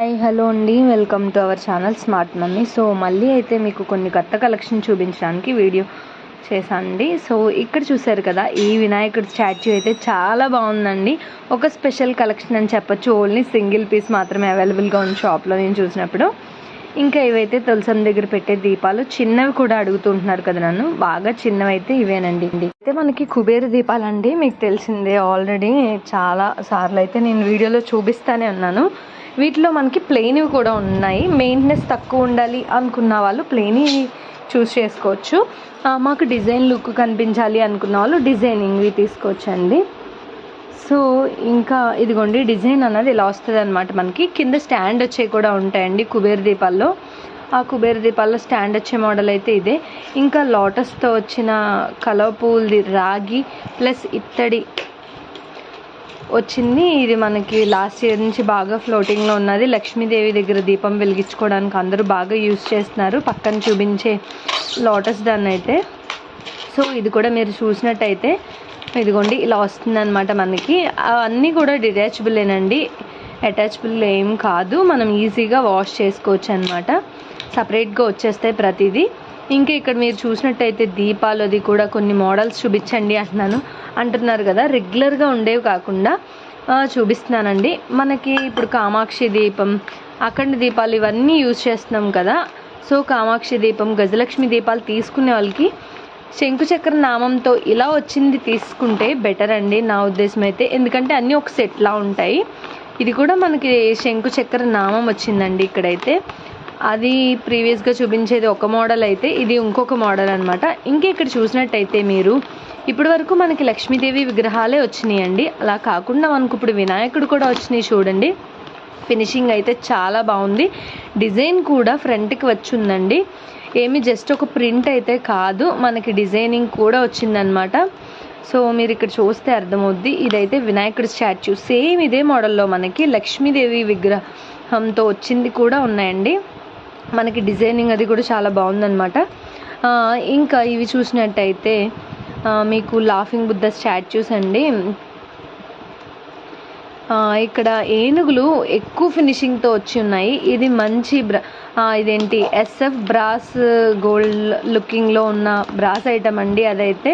Hi hello అండి. Welcome to our channel smart mummy so మళ్ళీ అయితే మీకు కొన్ని కొత్త కలెక్షన్ చూపించడానికి వీడియో చేశానండి. సో ఇక్కడ చూసారు కదా ఈ వినాయకుడి స్టాచ్యూ అయితే చాలా బాగుందండి. ఒక స్పెషల్ కలెక్షన్ అని చెప్పొచ్చు. ఓన్లీ సింగిల్ పీస్ మాత్రమే అవైలబుల్గా ఉంది షాప్లో నేను చూసినప్పుడు. ఇంకా ఇవైతే తులసం దగ్గర పెట్టే దీపాలు చిన్నవి కూడా అడుగుతుంటున్నారు కదా నన్ను. బాగా చిన్నవి అయితే ఇవేనండి. అయితే మనకి కుబేర దీపాలండి. మీకు తెలిసిందే ఆల్రెడీ చాలా సార్లు అయితే నేను వీడియోలో చూపిస్తానే ఉన్నాను. వీటిలో మనకి ప్లెయిన్వి కూడా ఉన్నాయి. మెయింటెనెన్స్ తక్కువ ఉండాలి అనుకున్న వాళ్ళు ప్లెయిన్ చూస్ చేసుకోవచ్చు. మాకు డిజైన్ లుక్ కనిపించాలి అనుకున్న వాళ్ళు డిజైనింగ్వి తీసుకోవచ్చండి. సో ఇంకా ఇదిగోండి డిజైన్ అన్నది ఇలా వస్తుంది అనమాట మనకి. కింద స్టాండ్ వచ్చే కూడా ఉంటాయండి కుబేర దీపాల్లో. ఆ కుబేర దీపాల్లో స్టాండ్ వచ్చే మోడల్ అయితే ఇదే. ఇంకా లోటస్తో వచ్చిన కలర్ పూల్ది రాగి ప్లస్ ఇత్తడి వచ్చింది. ఇది మనకి లాస్ట్ ఇయర్ నుంచి బాగా ఫ్లోటింగ్లో ఉన్నది. లక్ష్మీదేవి దగ్గర దీపం వెలిగించుకోవడానికి అందరూ బాగా యూజ్ చేస్తున్నారు. పక్కన చూపించే లోటస్ దాన్ని అయితే. సో ఇది కూడా మీరు చూసినట్టయితే ఇదిగోండి ఇలా వస్తుందన్నమాట మనకి. అవన్నీ కూడా డిటాచబులేనండి అటాచబుల్ ఏం కాదు. మనం ఈజీగా వాష్ చేసుకోవచ్చు అనమాట సపరేట్గా వచ్చేస్తాయి ప్రతిదీ. ఇంకా ఇక్కడ మీరు చూసినట్టయితే దీపాలు అది కూడా కొన్ని మోడల్స్ చూపించండి అంటున్నాను. అంటున్నారు కదా రెగ్యులర్గా ఉండేవి కాకుండా చూపిస్తున్నానండి. మనకి ఇప్పుడు కామాక్షి దీపం అఖండ దీపాలు ఇవన్నీ యూజ్ చేస్తున్నాం కదా. సో కామాక్షి దీపం గజలక్ష్మి దీపాలు తీసుకునే వాళ్ళకి శంకుచక్ర నామంతో ఇలా వచ్చింది తీసుకుంటే బెటర్ అండి నా ఉద్దేశం అయితే. ఎందుకంటే అన్నీ ఒక సెట్లా ఉంటాయి. ఇది కూడా మనకి శంకుచక్ర నామం వచ్చిందండి ఇక్కడైతే. అది ప్రీవియస్గా చూపించేది ఒక మోడల్ అయితే ఇది ఇంకొక మోడల్ అనమాట ఇంకా ఇక్కడ చూసినట్టయితే మీరు ఇప్పటి వరకు మనకి లక్ష్మీదేవి విగ్రహాలే వచ్చినాయండి. అలా కాకుండా మనకు ఇప్పుడు వినాయకుడు కూడా వచ్చినాయి చూడండి. ఫినిషింగ్ అయితే చాలా బాగుంది. డిజైన్ కూడా ఫ్రంట్కి వచ్చిందండి. ఏమి జస్ట్ ఒక ప్రింట్ అయితే కాదు మనకి డిజైనింగ్ కూడా వచ్చిందనమాట సో మీరు ఇక్కడ చూస్తే అర్థమవుద్ది. ఇదైతే వినాయకుడి స్టాచ్యూ సేమ్ ఇదే మోడల్లో మనకి లక్ష్మీదేవి విగ్రహంతో వచ్చింది కూడా ఉన్నాయండి. మనకి డిజైనింగ్ అది కూడా చాలా బాగుందన్నమాట. ఇంకా ఇవి చూసినట్టయితే మీకు లాఫింగ్ బుద్ధ స్టాచ్యూస్ అండి. ఇక్కడ ఏనుగులు ఎక్కువ ఫినిషింగ్తో వచ్చి ఉన్నాయి. ఇది మంచి బ్రా ఇదేంటి ఎస్ఎఫ్ బ్రాస్ గోల్డ్ లుకింగ్లో ఉన్న బ్రాస్ ఐటమ్ అండి అదైతే.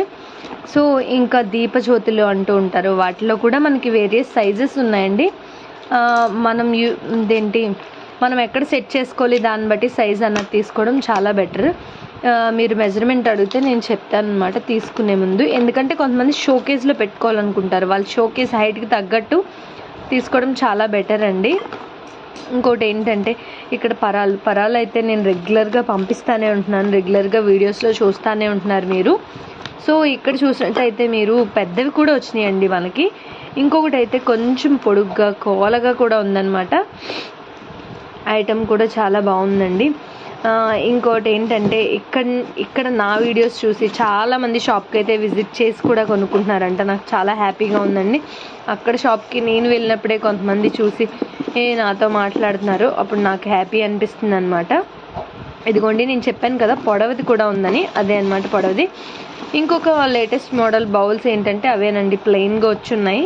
సో ఇంకా దీపజ్యోతులు అంటూ ఉంటారు. వాటిలో కూడా మనకి వేరియస్ సైజెస్ ఉన్నాయండి. మనం యూ ఇదేంటి మనం ఎక్కడ సెట్ చేసుకోవాలి దాన్ని బట్టి సైజ్ అన్నది తీసుకోవడం చాలా బెటర్. మీరు మెజర్మెంట్ అడిగితే నేను చెప్తాను అనమాట తీసుకునే ముందు. ఎందుకంటే కొంతమంది షోకేస్లో పెట్టుకోవాలనుకుంటారు. వాళ్ళు షోకేస్ హైట్కి తగ్గట్టు తీసుకోవడం చాలా బెటర్ అండి. ఇంకోటి ఏంటంటే ఇక్కడ పరాలు పరాలు అయితే నేను రెగ్యులర్గా పంపిస్తానే ఉంటున్నాను. రెగ్యులర్గా వీడియోస్లో చూస్తానే ఉంటున్నారు మీరు. సో ఇక్కడ చూసినట్టయితే మీరు పెద్దవి కూడా వచ్చినాయండి మనకి ఇంకొకటి అయితే కొంచెం పొడుగ్గా కోలగా కూడా ఉందన్నమాట. ఐటమ్ కూడా చాలా బాగుందండి. ఇంకోటి ఏంటంటే ఇక్కడ ఇక్కడ నా వీడియోస్ చూసి చాలామంది షాప్కి అయితే విజిట్ చేసి కూడా కొనుక్కుంటున్నారంట. నాకు చాలా హ్యాపీగా ఉందండి. అక్కడ షాప్కి నేను వెళ్ళినప్పుడే కొంతమంది చూసి ఏ నాతో మాట్లాడుతున్నారు. అప్పుడు నాకు హ్యాపీ అనిపిస్తుంది అనమాట ఇదిగోండి నేను చెప్పాను కదా పొడవది కూడా ఉందని అదే అనమాట పొడవది. ఇంకొక లేటెస్ట్ మోడల్ బౌల్స్ ఏంటంటే అవేనండి ప్లెయిన్గా వచ్చున్నాయి.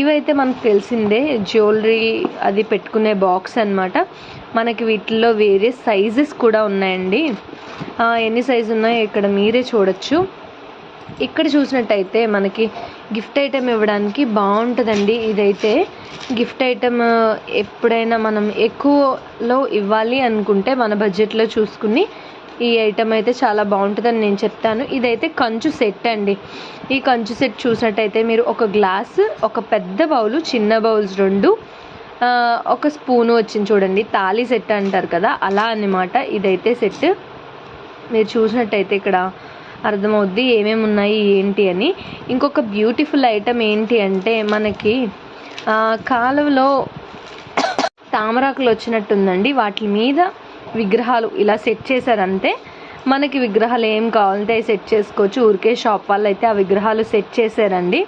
ఇవైతే మనకు తెలిసిందే జ్యువెలరీ అది పెట్టుకునే బాక్స్ అనమాట మనకి వీటిల్లో వేరే సైజెస్ కూడా ఉన్నాయండి. ఎన్ని సైజు ఉన్నాయో ఇక్కడ మీరే చూడొచ్చు. ఇక్కడ చూసినట్టయితే మనకి గిఫ్ట్ ఐటెం ఇవ్వడానికి బాగుంటుందండి ఇదైతే. గిఫ్ట్ ఐటెం ఎప్పుడైనా మనం ఎక్కువలో ఇవ్వాలి అనుకుంటే మన బడ్జెట్లో చూసుకుని ఈ ఐటెం అయితే చాలా బాగుంటుందని నేను చెప్తాను. ఇదైతే కంచు సెట్ అండి. ఈ కంచు సెట్ చూసినట్టయితే మీరు ఒక గ్లాస్ ఒక పెద్ద బౌలు చిన్న బౌల్స్ రెండు ఒక స్పూను వచ్చింది చూడండి తాళి సెట్ అంటారు కదా అలా అన్నమాట ఇదైతే సెట్ మీరు చూసినట్టయితే ఇక్కడ అర్థమవుద్ది ఏమేమి ఉన్నాయి ఏంటి అని. ఇంకొక బ్యూటిఫుల్ ఐటమ్ ఏంటి అంటే మనకి కాలువలో తామరాకులు వచ్చినట్టుందండి. వాటి మీద విగ్రహాలు ఇలా సెట్ చేశారంతే మనకి విగ్రహాలు ఏం కావాలంటే అవి సెట్ చేసుకోవచ్చు. ఊరికే షాప్ వాళ్ళు అయితే ఆ విగ్రహాలు సెట్ చేశారండి.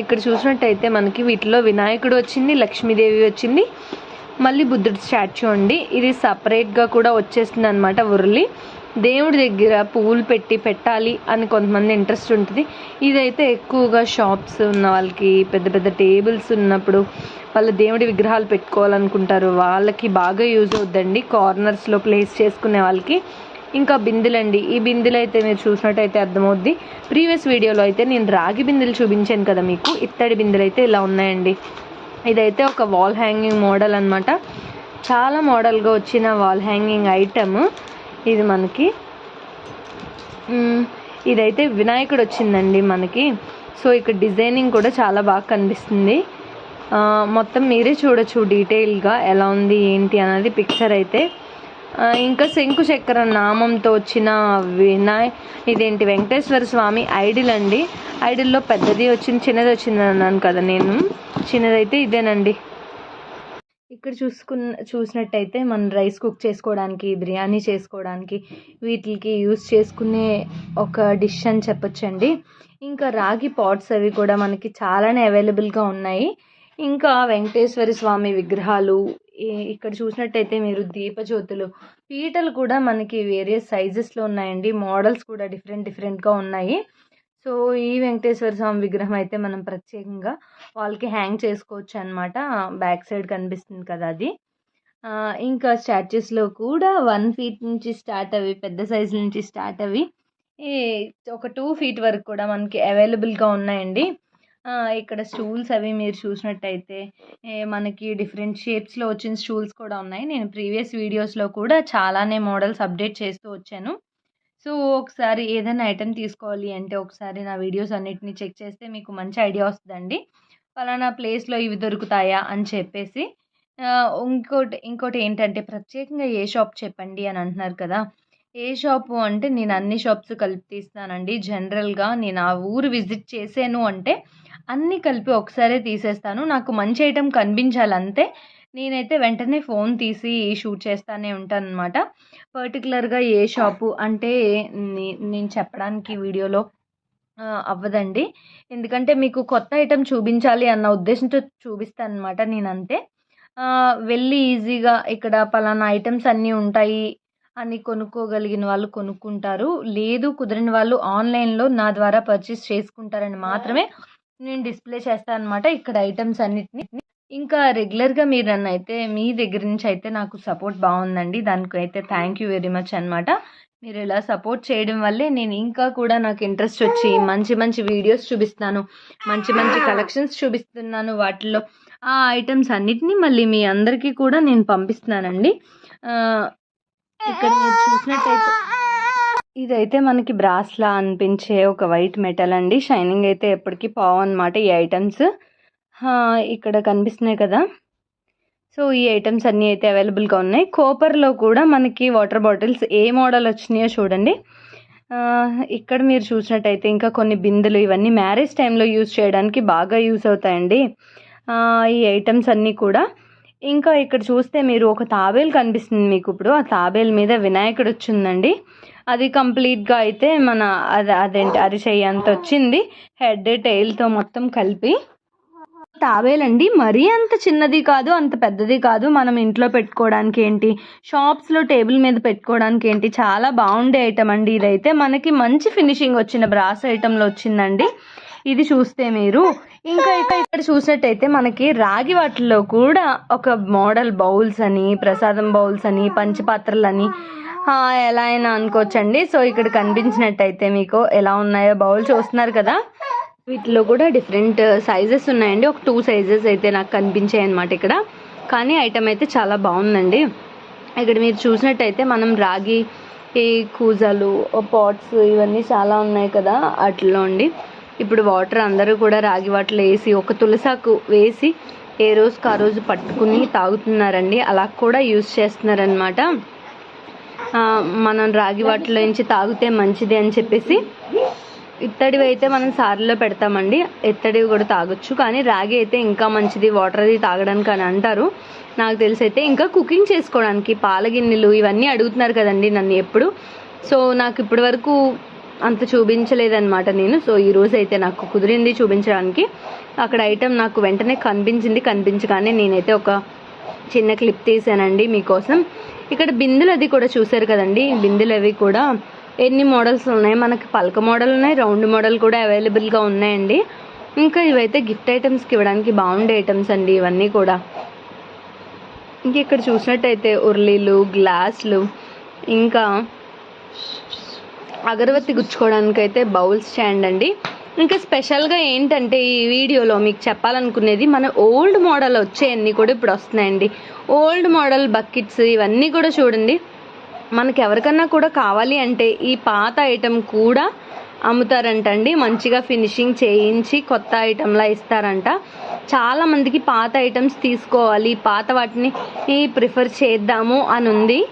ఇక్కడ చూసినట్టయితే మనకి వీటిలో వినాయకుడు వచ్చింది లక్ష్మీదేవి వచ్చింది మళ్ళీ బుద్ధుడి స్టాచ్యూ అండి. ఇది సపరేట్గా కూడా వచ్చేస్తుంది అనమాట ఉరళి దేవుడి దగ్గర పువ్వులు పెట్టి పెట్టాలి అని కొంతమంది ఇంట్రెస్ట్ ఉంటుంది. ఇదైతే ఎక్కువగా షాప్స్ ఉన్న వాళ్ళకి పెద్ద పెద్ద టేబుల్స్ ఉన్నప్పుడు వాళ్ళ దేవుడి విగ్రహాలు పెట్టుకోవాలనుకుంటారు. వాళ్ళకి బాగా యూజ్ అవుద్దండి. కార్నర్స్లో ప్లేస్ చేసుకునే వాళ్ళకి. ఇంకా బిందెలండి. ఈ బిందెలు అయితే మీరు చూసినట్టయితే అర్థమవుద్ది. ప్రీవియస్ వీడియోలో అయితే నేను రాగి బిందెలు చూపించాను కదా మీకు. ఇత్తడి బిందెలు అయితే ఇలా ఉన్నాయండి. ఇదైతే ఒక వాల్ హ్యాంగింగ్ మోడల్ అనమాట చాలా మోడల్గా వచ్చిన వాల్ హ్యాంగింగ్ ఐటమ్ ఇది మనకి. ఇదైతే వినాయకుడు వచ్చిందండి మనకి. సో ఇక్కడ డిజైనింగ్ కూడా చాలా బాగా కనిపిస్తుంది. మొత్తం మీరే చూడొచ్చు డీటెయిల్గా ఎలా ఉంది ఏంటి అనేది పిక్చర్ అయితే. ఇంకా శంకు చక్ర నామంతో వచ్చిన వినాయ ఇదేంటి వెంకటేశ్వర స్వామి ఐడిల్ అండి. ఐడిల్లో పెద్దది వచ్చింది చిన్నది వచ్చింది అన్నాను కదా నేను. చిన్నదైతే ఇదేనండి. ఇక్కడ చూసుకున్న చూసినట్టయితే మనం రైస్ కుక్ చేసుకోవడానికి బిర్యానీ చేసుకోవడానికి వీటికి యూస్ చేసుకునే ఒక డిష్ అని చెప్పొచ్చండి. ఇంకా రాగి పాట్స్ అవి కూడా మనకి చాలానే అవైలబుల్గా ఉన్నాయి. ఇంకా వెంకటేశ్వర స్వామి విగ్రహాలు ఇక్కడ చూసినట్టయితే మీరు దీపజ్యోతులు పీటలు కూడా మనకి వేరే సైజెస్లో ఉన్నాయండి. మోడల్స్ కూడా డిఫరెంట్ డిఫరెంట్గా ఉన్నాయి. సో ఈ వెంకటేశ్వర స్వామి విగ్రహం అయితే మనం ప్రత్యేకంగా వాళ్ళకి హ్యాంగ్ చేసుకోవచ్చు అనమాట బ్యాక్ సైడ్ కనిపిస్తుంది కదా అది. ఇంకా స్టాచ్యూస్లో కూడా వన్ ఫీట్ నుంచి స్టార్ట్ అవి పెద్ద సైజు నుంచి స్టార్ట్ అవి. ఈ ఒక టూ ఫీట్ వరకు కూడా మనకి అవైలబుల్గా ఉన్నాయండి. ఇక్కడ స్టూల్స్ అవి మీరు చూసినట్టయితే మనకి డిఫరెంట్ షేప్స్లో వచ్చిన స్టూల్స్ కూడా ఉన్నాయి. నేను ప్రీవియస్ వీడియోస్లో కూడా చాలానే మోడల్స్ అప్డేట్ చేస్తూ వచ్చాను. సో ఒకసారి ఏదైనా ఐటెం తీసుకోవాలి అంటే ఒకసారి నా వీడియోస్ అన్నిటిని చెక్ చేస్తే మీకు మంచి ఐడియా వస్తుందండి. ఫలానా ప్లేస్లో ఇవి దొరుకుతాయా అని చెప్పేసి. ఇంకోటి ఇంకోటి ఏంటంటే ప్రత్యేకంగా ఏ షాప్ చెప్పండి అని అంటున్నారు కదా. ఏ షాపు అంటే నేను అన్ని షాప్స్ కలిపి తీస్తానండి. జనరల్గా నేను ఆ ఊరు విజిట్ చేసాను అంటే అన్నీ కలిపి ఒకసారే తీసేస్తాను. నాకు మంచి ఐటెం కనిపించాలంతే నేనైతే వెంటనే ఫోన్ తీసి షూట్ చేస్తానే ఉంటాను అనమాట పర్టికులర్గా ఏ షాపు అంటే నేను చెప్పడానికి వీడియోలో అవ్వదండి. ఎందుకంటే మీకు కొత్త ఐటెం చూపించాలి అన్న ఉద్దేశంతో చూపిస్తాను అనమాట నేను అంతే వెళ్ళి ఈజీగా ఇక్కడ పలానా ఐటమ్స్ అన్నీ ఉంటాయి అని కొనుక్కోగలిగిన వాళ్ళు కొనుక్కుంటారు. లేదు కుదిరిన వాళ్ళు ఆన్లైన్లో నా ద్వారా పర్చేస్ చేసుకుంటారని మాత్రమే నేను డిస్ప్లే చేస్తాను అనమాట ఇక్కడ ఐటమ్స్ అన్నిటిని. ఇంకా రెగ్యులర్గా మీరు నన్ను అయితే మీ దగ్గర నుంచి అయితే నాకు సపోర్ట్ బాగుందండి దానికి అయితే థ్యాంక్ యూ వెరీ మచ్ అనమాట మీరు ఇలా సపోర్ట్ చేయడం వల్లే నేను ఇంకా కూడా నాకు ఇంట్రెస్ట్ వచ్చి మంచి మంచి వీడియోస్ చూపిస్తాను మంచి మంచి కలెక్షన్స్ చూపిస్తున్నాను వాటిల్లో. ఆ ఐటమ్స్ అన్నిటినీ మళ్ళీ మీ అందరికీ కూడా నేను పంపిస్తున్నానండి. ఇక్కడ మీరు చూసినట్టయితే ఇదైతే మనకి బ్రాస్లా అనిపించే ఒక వైట్ మెటల్ అండి. షైనింగ్ అయితే ఎప్పటికీ పావు అనమాట ఈ ఐటమ్స్. ఇక్కడ కనిపిస్తున్నాయి కదా. సో ఈ ఐటమ్స్ అన్నీ అయితే అవైలబుల్గా ఉన్నాయి. కోపర్లో కూడా మనకి వాటర్ బాటిల్స్ ఏ మోడల్ వచ్చినాయో చూడండి. ఇక్కడ మీరు చూసినట్టయితే ఇంకా కొన్ని బిందెలు ఇవన్నీ మ్యారేజ్ టైంలో యూజ్ చేయడానికి బాగా యూస్ అవుతాయండి. ఈ ఐటమ్స్ అన్నీ కూడా. ఇంకా ఇక్కడ చూస్తే మీరు ఒక తాబేలు కనిపిస్తుంది మీకు ఇప్పుడు. ఆ తాబేలు మీద వినాయకుడు వచ్చిందండి. అది కంప్లీట్గా అయితే మన అది అదేంటి అరిచెయ్యి అంత వచ్చింది. హెడ్ టైల్తో మొత్తం కలిపి తావేలండి మరీ అంత చిన్నది కాదు అంత పెద్దది కాదు. మనం ఇంట్లో పెట్టుకోవడానికి ఏంటి? షాప్స్లో టేబుల్ మీద పెట్టుకోవడానికి ఏంటి? చాలా బాగుండే ఐటమ్ అండి ఇదైతే. మనకి మంచి ఫినిషింగ్ వచ్చిన బ్రాస్ ఐటెంలో వచ్చిందండి. ఇది చూస్తే మీరు. ఇంకా ఇక్కడ ఇక్కడ చూసినట్టయితే మనకి రాగి వాటిల్లో కూడా ఒక మోడల్ బౌల్స్ అని ప్రసాదం బౌల్స్ అని పంచపాత్రలు అని ఎలా అయినా అనుకోవచ్చండి. సో ఇక్కడ కనిపించినట్టయితే మీకు ఎలా ఉన్నాయో బౌల్ చూస్తున్నారు కదా. వీటిలో కూడా డిఫరెంట్ సైజెస్ ఉన్నాయండి. ఒక టూ సైజెస్ అయితే నాకు కనిపించాయి అనమాట ఇక్కడ. కానీ ఐటమ్ అయితే చాలా బాగుందండి. ఇక్కడ మీరు చూసినట్టయితే మనం రాగి ఈ కూజాలు పాట్స్ ఇవన్నీ చాలా ఉన్నాయి కదా వాటిలో అండి. ఇప్పుడు వాటర్ అందరూ కూడా రాగి వాటిలో వేసి ఒక తులసాకు వేసి ఏ రోజుకు ఆ రోజు పట్టుకుని తాగుతున్నారండి. అలా కూడా యూస్ చేస్తున్నారనమాట మనం రాగి వాటిలో నుంచి తాగితే మంచిది అని చెప్పేసి ఇత్తడివి అయితే మనం సార్లో పెడతామండి. ఇత్తడివి కూడా తాగొచ్చు. కానీ రాగి అయితే ఇంకా మంచిది. వాటర్ అది తాగడానికి అని అంటారు. నాకు తెలిసి అయితే ఇంకా కుకింగ్ చేసుకోవడానికి పాల గిన్నెలు ఇవన్నీ అడుగుతున్నారు కదండి నన్ను ఎప్పుడు. సో నాకు ఇప్పటి వరకు అంత చూపించలేదన్నమాట నేను. సో ఈ రోజు అయితే నాకు కుదిరింది చూపించడానికి. అక్కడ ఐటెం నాకు వెంటనే కనిపించింది. కనిపించగానే నేనైతే ఒక చిన్న క్లిప్ తీసానండి మీకోసం. ఇక్కడ బిందులు అది కూడా చూసారు కదండి. బిందులు అవి కూడా ఎన్ని మోడల్స్ ఉన్నాయి? మనకి పలక మోడల్ ఉన్నాయి రౌండ్ మోడల్ కూడా అవైలబుల్గా ఉన్నాయండి. ఇంకా ఇవైతే గిఫ్ట్ ఐటమ్స్కి ఇవ్వడానికి బాగుండే ఐటమ్స్ అండి ఇవన్నీ కూడా. ఇంక ఇక్కడ చూసినట్టయితే ఉర్లీలు గ్లాసులు ఇంకా అగరబత్తి గుచ్చుకోవడానికి అయితే బౌల్స్ స్టాండ్ అండి. ఇంకా స్పెషల్గా ఏంటంటే ఈ వీడియోలో మీకు చెప్పాలనుకునేది మన ఓల్డ్ మోడల్ వచ్చేయన్నీ కూడా ఇప్పుడు వస్తున్నాయండి. ఓల్డ్ మోడల్ బకెట్స్ ఇవన్నీ కూడా చూడండి. మనకి ఎవరికన్నా కూడా కావాలి అంటే ఈ పాత ఐటెం కూడా అమ్ముతారంట అండి మంచిగా ఫినిషింగ్ చేయించి కొత్త ఐటెంలా ఇస్తారంట. చాలామందికి పాత ఐటమ్స్ తీసుకోవాలి. పాత వాటిని ప్రిఫర్ చేద్దాము అని ఉంది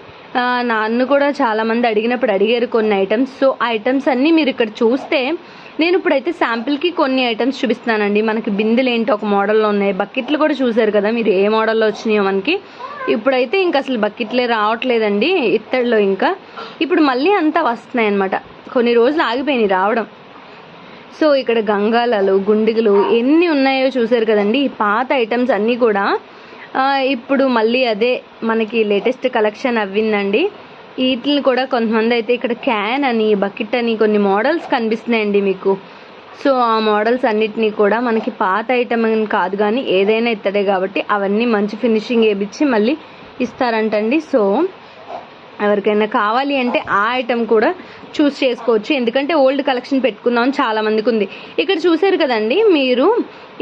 నాన్న కూడా చాలామంది అడిగినప్పుడు అడిగారు కొన్ని ఐటమ్స్. సో ఆ ఐటమ్స్ అన్నీ మీరు ఇక్కడ చూస్తే నేను ఇప్పుడైతే శాంపిల్కి కొన్ని ఐటమ్స్ చూపిస్తున్నానండి. మనకి బిందెలు ఏంటి? ఒక మోడల్లో ఉన్నాయి. బకెట్లు కూడా చూసారు కదా మీరు? ఏ మోడల్లో వచ్చినాయో మనకి? ఇప్పుడైతే ఇంకా అసలు బకెట్లే రావట్లేదండి ఇత్తడిలో ఇంకా. ఇప్పుడు మళ్ళీ అంతా వస్తున్నాయి అనమాట కొన్ని రోజులు ఆగిపోయినాయి రావడం. సో ఇక్కడ గంగాలలు గుండిగలు ఎన్ని ఉన్నాయో చూసారు కదండి. ఈ పాత ఐటమ్స్ అన్నీ కూడా ఇప్పుడు మళ్ళీ అదే మనకి లేటెస్ట్ కలెక్షన్ అవ్విందండి. వీటిని కూడా కొంతమంది అయితే ఇక్కడ క్యాన్ అని బకెట్ అని కొన్ని మోడల్స్ కనిపిస్తున్నాయండి మీకు. సో ఆ మోడల్స్ అన్నిటినీ కూడా మనకి పాత ఐటమ్ కాదు కానీ ఏదైనా ఇత్తడే కాబట్టి అవన్నీ మంచి ఫినిషింగ్ వేయించి మళ్ళీ ఇస్తారంటండి. సో ఎవరికైనా కావాలి అంటే ఆ ఐటెం కూడా చూస్ చేసుకోవచ్చు. ఎందుకంటే ఓల్డ్ కలెక్షన్ పెట్టుకుందాం అని చాలా మందికి ఉంది. ఇక్కడ చూసారు కదండి మీరు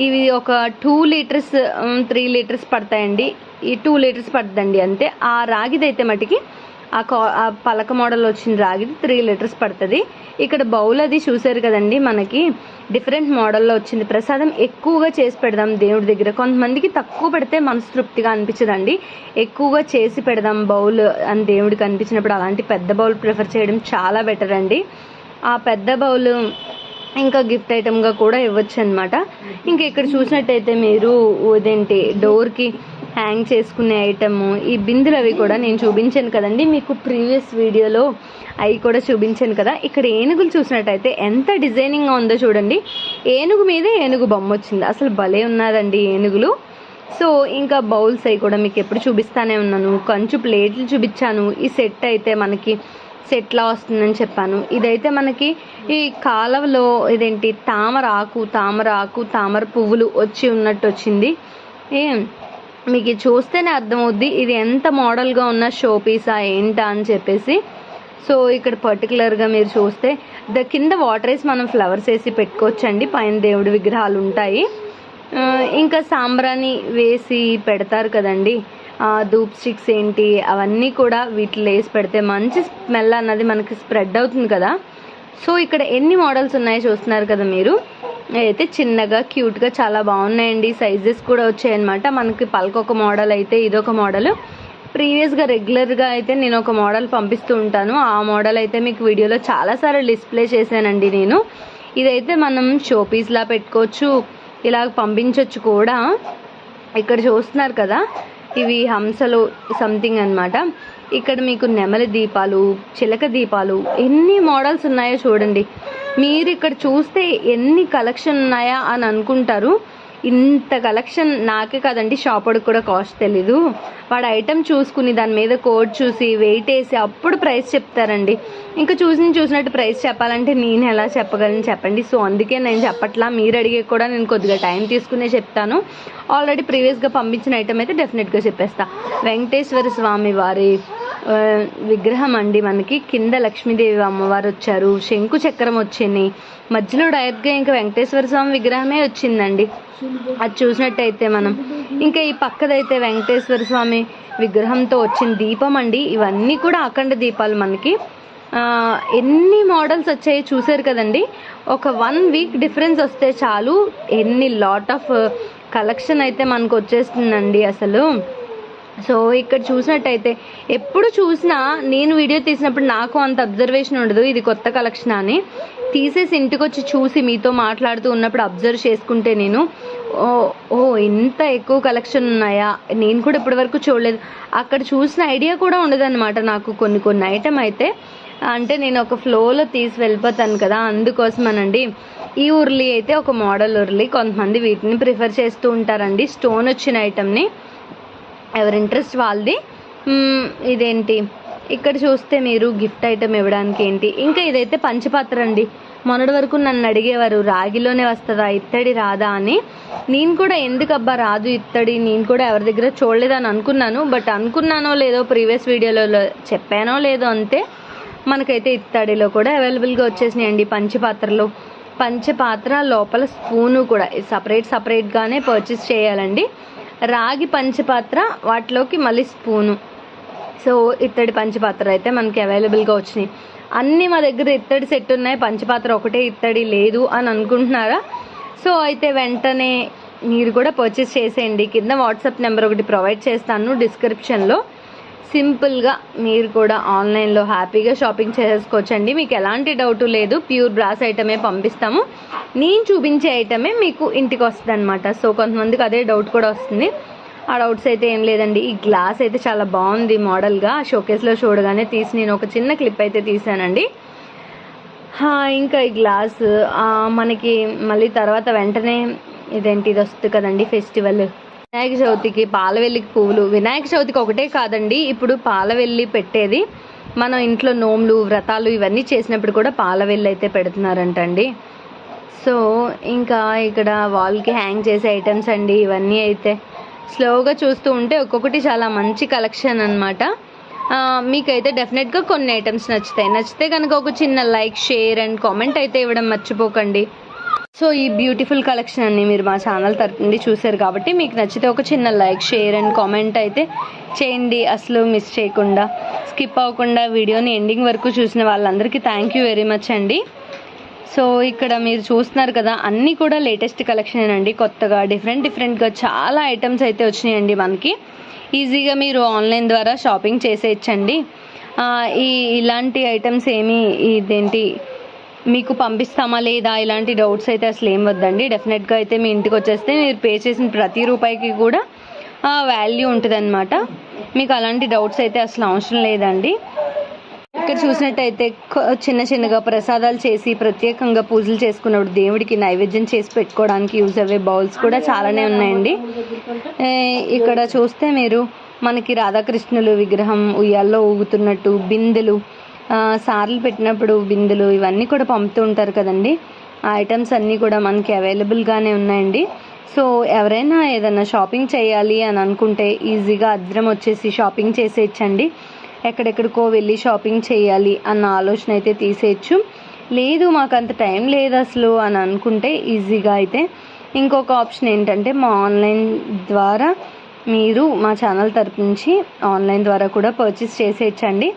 ఇవి ఒక టూ లీటర్స్ త్రీ లీటర్స్ పడతాయండి. ఈ టూ లీటర్స్ పడుతుందండి అంతే. ఆ రాగిదైతే మటుకి ఆ కా ఆ పలక మోడల్ వచ్చిన రాగిది త్రీ లీటర్స్ పడుతుంది. ఇక్కడ బౌల్ అది చూసారు కదండి మనకి డిఫరెంట్ మోడల్లో వచ్చింది. ప్రసాదం ఎక్కువగా చేసి పెడదాం దేవుడి దగ్గర. కొంతమందికి తక్కువ పెడితే మనసు తృప్తిగా అనిపించదండి. ఎక్కువగా చేసి పెడదాం బౌల్ అని దేవుడికి అనిపించినప్పుడు అలాంటి పెద్ద బౌల్ ప్రిఫర్ చేయడం చాలా బెటర్ అండి. ఆ పెద్ద బౌల్ ఇంకా గిఫ్ట్ ఐటమ్గా కూడా ఇవ్వచ్చు అనమాట ఇంకా ఇక్కడ చూసినట్టయితే మీరు ఇదేంటి డోర్కి హ్యాంగ్ చేసుకునే ఐటము ఈ బిందులు అవి కూడా నేను చూపించాను కదండి. మీకు ప్రీవియస్ వీడియోలో అవి కూడా చూపించాను కదా. ఇక్కడ ఏనుగులు చూసినట్టయితే ఎంత డిజైనింగ్గా ఉందో చూడండి. ఏనుగు మీదే ఏనుగు బొమ్మ వచ్చింది. అసలు భలే ఉన్నదండి ఏనుగులు. సో ఇంకా బౌల్స్ అవి కూడా మీకు ఎప్పుడు చూపిస్తానే ఉన్నాను. కంచు ప్లేట్లు చూపించాను. ఈ సెట్ అయితే మనకి సెట్లా వస్తుందని చెప్పాను. ఇదైతే మనకి ఈ కాలవలో ఇదేంటి తామర ఆకు తామర ఆకు తామర పువ్వులు వచ్చి ఉన్నట్టు వచ్చింది. ఏం? మీకు ఇది చూస్తేనే అర్థమవుద్ది ఇది ఎంత మోడల్గా ఉన్న షో పీసా ఏంటా అని చెప్పేసి. సో ఇక్కడ పర్టికులర్గా మీరు చూస్తే ద కింద వాటర్ వేసి మనం ఫ్లవర్స్ వేసి పెట్టుకోవచ్చండి. పైన దేవుడి విగ్రహాలు ఉంటాయి. ఇంకా సాంబ్రాణి వేసి పెడతారు కదండి. ధూప్ స్టిక్స్ ఏంటి అవన్నీ కూడా వీటిలో వేసి పెడితే మంచి స్మెల్ అన్నది మనకి స్ప్రెడ్ అవుతుంది కదా. సో ఇక్కడ ఎన్ని మోడల్స్ ఉన్నాయో చూస్తున్నారు కదా మీరు. అయితే చిన్నగా క్యూట్గా చాలా బాగున్నాయండి. సైజెస్ కూడా వచ్చాయన్నమాట. మనకి పల్క మోడల్ అయితే ఇదొక మోడల్. ప్రీవియస్గా రెగ్యులర్గా అయితే నేను ఒక మోడల్ పంపిస్తూ ఉంటాను. ఆ మోడల్ అయితే మీకు వీడియోలో చాలాసార్లు డిస్ప్లే చేశానండి నేను. ఇదైతే మనం షోపీస్లా పెట్టుకోవచ్చు ఇలా పంపించవచ్చు కూడా. ఇక్కడ చూస్తున్నారు కదా ఇవి హంసలు సంథింగ్ అన్నమాట. ఇక్కడ మీకు నెమలి దీపాలు చిలక దీపాలు ఎన్ని మోడల్స్ ఉన్నాయో చూడండి. మీరు ఇక్కడ చూస్తే ఎన్ని కలెక్షన్ ఉన్నాయా అని అనుకుంటారు. ఇంత కలెక్షన్ నాకే కదండి షాపుడికి కూడా కాస్ట్ తెలీదు. వాడు ఐటెం చూసుకుని దాని మీద కోడ్ చూసి వెయిట్ వేసి అప్పుడు ప్రైస్ చెప్తారండి. ఇంకా చూసి చూసినట్టు ప్రైస్ చెప్పాలంటే నేను ఎలా చెప్పగలను చెప్పండి. సో అందుకే నేను చెప్పట్లా. మీరు అడిగే కూడా నేను కొద్దిగా టైం తీసుకునే చెప్తాను. ఆల్రెడీ ప్రీవియస్గా పంపించిన ఐటమ్ అయితే డెఫినెట్గా చెప్పేస్తా. వెంకటేశ్వర స్వామి వారి విగ్రహం అండి మనకి. కింద లక్ష్మీదేవి అమ్మవారు వచ్చారు. శంకు చక్రం వచ్చింది. మధ్యలో డైరెక్ట్గా ఇంకా వెంకటేశ్వర స్వామి విగ్రహమే వచ్చిందండి. అది చూసినట్టయితే మనం. ఇంకా ఈ పక్కదైతే వెంకటేశ్వర స్వామి విగ్రహంతో వచ్చిన దీపం అండి. ఇవన్నీ కూడా అఖండ దీపాలు మనకి. ఎన్ని మోడల్స్ వచ్చాయి చూసారు కదండి. ఒక వన్ వీక్ డిఫరెన్స్ వస్తే చాలు. ఎన్ని లాట్ ఆఫ్ కలెక్షన్ అయితే మనకు వచ్చేస్తుందండి అసలు. సో ఇక్కడ చూసినట్టయితే ఎప్పుడు చూసినా నేను వీడియో తీసినప్పుడు నాకు అంత అబ్జర్వేషన్ ఉండదు ఇది కొత్త కలెక్షన్ అని. తీసేసి ఇంటికి వచ్చి చూసి మీతో మాట్లాడుతూ ఉన్నప్పుడు అబ్జర్వ్ చేసుకుంటే నేను ఓ ఓ ఇంత ఎక్కువ కలెక్షన్ ఉన్నాయా? నేను కూడా ఇప్పటివరకు చూడలేదు. అక్కడ చూసిన ఐడియా కూడా ఉండదన్నమాట నాకు కొన్ని కొన్ని ఐటమ్ అయితే. అంటే నేను ఒక ఫ్లోలో తీసి వెళ్ళిపోతాను కదా అందుకోసమనండి. ఈ ఉర్లీ అయితే ఒక మోడల్ ఉర్లీ కొంతమంది వీటిని ప్రిఫర్ చేస్తూ ఉంటారండి స్టోన్ వచ్చిన ఐటమ్ని ఎవరి ఇంట్రెస్ట్ వాళ్ళది. ఇదేంటి? ఇక్కడ చూస్తే మీరు గిఫ్ట్ ఐటెం ఇవ్వడానికి ఏంటి? ఇంకా ఇదైతే పంచపాత్ర అండి. మొన్నటి వరకు నన్ను అడిగేవారు రాగిలోనే వస్తుందా ఇత్తడి రాదా అని. నేను కూడా ఎందుకు అబ్బా రాదు ఇత్తడి? నేను కూడా ఎవరి దగ్గర చూడలేదని అనుకున్నాను. బట్ అనుకున్నానో లేదో ప్రీవియస్ వీడియోలో చెప్పానో లేదో అంతే మనకైతే ఇత్తడిలో కూడా అవైలబుల్గా వచ్చేసినాయండి పంచపాత్రలు. పంచపాత్ర లోపల స్పూను కూడా సపరేట్ సపరేట్గానే పర్చేస్ చేయాలండి. రాగి పంచపాత్ర వాటిలోకి మళ్ళీ స్పూను. సో ఇత్తడి పంచపాత్ర అయితే మనకి అవైలబుల్గా వచ్చినాయి. అన్నీ మా దగ్గర ఇత్తడి సెట్ ఉన్నాయి. పంచపాత్ర ఒకటే ఇత్తడి లేదు అని అనుకుంటున్నారా? సో అయితే వెంటనే మీరు కూడా పర్చేస్ చేసేయండి. కింద వాట్సాప్ నెంబర్ ఒకటి ప్రొవైడ్ చేస్తాను డిస్క్రిప్షన్లో. సింపుల్గా మీరు కూడా ఆన్లైన్లో హ్యాపీగా షాపింగ్ చేసేసుకోవచ్చండి మీకు ఎలాంటి డౌట్ లేదు. ప్యూర్ బ్రాస్ ఐటమే పంపిస్తాము. నేను చూపించే ఐటమే మీకు ఇంటికి వస్తుంది అనమాట సో కొంతమందికి అదే డౌట్ కూడా వస్తుంది. ఆ డౌట్స్ అయితే ఏం లేదండి. ఈ గ్లాస్ అయితే చాలా బాగుంది మోడల్గా. షోకేస్లో చూడగానే తీసి నేను ఒక చిన్న క్లిప్ అయితే తీసానండి. ఇంకా ఈ గ్లాస్ మనకి మళ్ళీ తర్వాత వెంటనే ఇదేంటి? ఇది వస్తుంది కదండి ఫెస్టివల్. వినాయక చవితికి పాలవెల్లికి పువ్వులు. వినాయక చవితికి ఒకటే కాదండి ఇప్పుడు పాలవెల్లి పెట్టేది. మనం ఇంట్లో నోములు వ్రతాలు ఇవన్నీ చేసినప్పుడు కూడా పాలవెల్లి అయితే పెడుతున్నారంటండి. సో ఇంకా ఇక్కడ వాల్కి హ్యాంగ్ చేసే ఐటమ్స్ అండి ఇవన్నీ అయితే. స్లోగా చూస్తూ ఉంటే ఒక్కొక్కటి చాలా మంచి కలెక్షన్ అనమాట మీకైతే డెఫినెట్గా కొన్ని ఐటమ్స్ నచ్చుతాయి. నచ్చితే కనుక ఒక చిన్న లైక్ షేర్ అండ్ కామెంట్ అయితే ఇవ్వడం మర్చిపోకండి. సో ఈ బ్యూటిఫుల్ కలెక్షన్ అన్ని మీరు మా ఛానల్ తరపు నుండి చూశారు కాబట్టి మీకు నచ్చితే ఒక చిన్న లైక్ షేర్ అండ్ కామెంట్ అయితే చేయండి. అసలు మిస్ చేయకుండా స్కిప్ అవ్వకుండా వీడియోని ఎండింగ్ వరకు చూసిన వాళ్ళందరికీ థ్యాంక్ యూ వెరీ మచ్ అండి. సో ఇక్కడ మీరు చూస్తున్నారు కదా అన్నీ కూడా లేటెస్ట్ కలెక్షన్ అండి కొత్తగా డిఫరెంట్ డిఫరెంట్గా చాలా ఐటమ్స్ అయితే వచ్చినాయండి మనకి. ఈజీగా మీరు ఆన్లైన్ ద్వారా షాపింగ్ చేసేయచ్చండి. ఈ ఇలాంటి ఐటమ్స్ ఏమి ఇదేంటి మీకు పంపిస్తామా లేదా? ఇలాంటి డౌట్స్ అయితే అసలు ఏం వద్దండి. డెఫినెట్గా అయితే మీ ఇంటికి వచ్చేస్తే మీరు పే చేసిన ప్రతి రూపాయికి కూడా వాల్యూ ఉంటుంది మీకు అలాంటి డౌట్స్ అయితే అసలు అవసరం లేదండి. ఇక్కడ చూసినట్టయితే చిన్న చిన్నగా ప్రసాదాలు చేసి ప్రత్యేకంగా పూజలు చేసుకున్నప్పుడు దేవుడికి నైవేద్యం చేసి పెట్టుకోవడానికి యూజ్ అయ్యే బౌల్స్ కూడా చాలానే ఉన్నాయండి. ఇక్కడ చూస్తే మీరు మనకి రాధాకృష్ణులు విగ్రహం ఉయ్యాల్లో ఊగుతున్నట్టు బిందెలు సార్లు పెట్టినప్పుడు బిందులు ఇవన్నీ కూడా పంపుతూ ఉంటారు కదండి. ఆ ఐటమ్స్ అన్నీ కూడా మనకి అవైలబుల్గానే ఉన్నాయండి. సో ఎవరైనా ఏదైనా షాపింగ్ చేయాలి అని అనుకుంటే ఈజీగా అద్దరం వచ్చేసి షాపింగ్ చేసేయచ్చండి. ఎక్కడెక్కడికో వెళ్ళి షాపింగ్ చేయాలి అన్న ఆలోచన అయితే తీసేయచ్చు. లేదు మాకు అంత టైం లేదు అసలు అని అనుకుంటే ఈజీగా అయితే. ఇంకొక ఆప్షన్ ఏంటంటే మా ఆన్లైన్ ద్వారా మీరు మా ఛానల్ తరపు నుంచి ఆన్లైన్ ద్వారా కూడా పర్చేస్ చేసేయచ్చండి.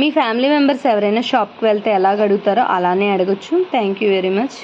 మీ ఫ్యామిలీ మెంబర్స్ ఎవరైనా షాప్కి వెళ్తే ఎలాగ అడుగుతారో అలానే అడగచ్చు. Thank you very much